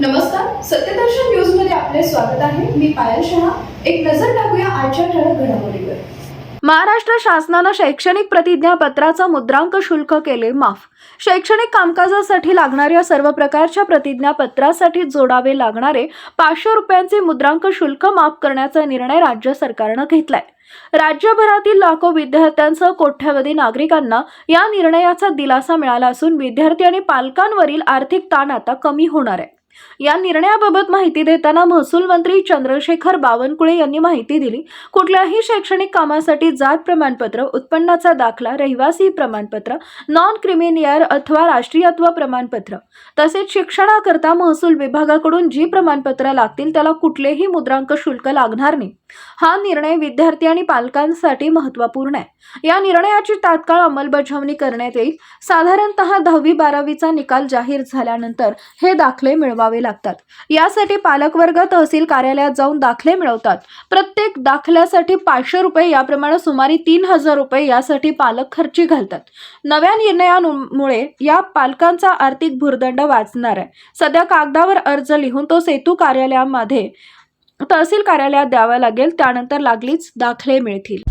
नमस्कार सत्यदर्शन न्यूजमध्ये आपले स्वागत आहे. मी पायल शहा. एक नजर टाकूया आजच्या ठळक घडामोडीवर. महाराष्ट्र शासनानं शैक्षणिक प्रतिज्ञापत्राचं मुद्रांक शुल्क केले माफ. शैक्षणिक कामकाजासाठी लागणाऱ्या सर्व प्रकारच्या प्रतिज्ञापत्रासाठी जोडावे लागणारे पाचशे रुपयांचे मुद्रांक शुल्क माफ करण्याचा निर्णय राज्य सरकारनं घेतलाय. राज्यभरातील लाखो विद्यार्थ्यांसह कोट्यवधी नागरिकांना या निर्णयाचा दिलासा मिळाला असून विद्यार्थी आणि पालकांवरील आर्थिक ताण आता कमी होणार आहे. या निर्णयाबाबत माहिती देताना महसूल मंत्री चंद्रशेखर बावनकुळे यांनी माहिती दिली. कुठल्याही शैक्षणिक कामासाठी जात प्रमाणपत्र उत्पन्नाचा दाखला रहिवासी प्रमाणपत्र नॉन क्रिमिनियर अथवा राष्ट्रीयत्व प्रमाणपत्र. तसेच शिक्षणाकरता महसूल विभागाकडून जी प्रमाणपत्र लागतील त्याला कुठलेही मुद्रांक शुल्क लागणार नाही. हा निर्णय विद्यार्थी आणि पालकांसाठी महत्त्वपूर्ण आहे. या निर्णयाची तात्काळ अंमलबजावणी करण्यात येईल. साधारणतः दहावी बारावीचा निकाल जाहीर झाल्यानंतर हे दाखले मिळवावे लागतात. यासाठी पालकवर्ग तहसील कार्यालयात जाऊन दाखले मिळवतात. प्रत्येक दाखल्यासाठी पाचशे रुपये याप्रमाणे सुमारे तीन हजार रुपये यासाठी पालक खर्ची घालतात. नव्या निर्णयामुळे या पालकांचा आर्थिक भुर्दंड वाचणार आहे. सध्या कागदावर अर्ज लिहून तो सेतू कार्यालयामध्ये तहसील कार्यालयात द्यावा लागेल त्यानंतर लागलीच दाखले मिळतील.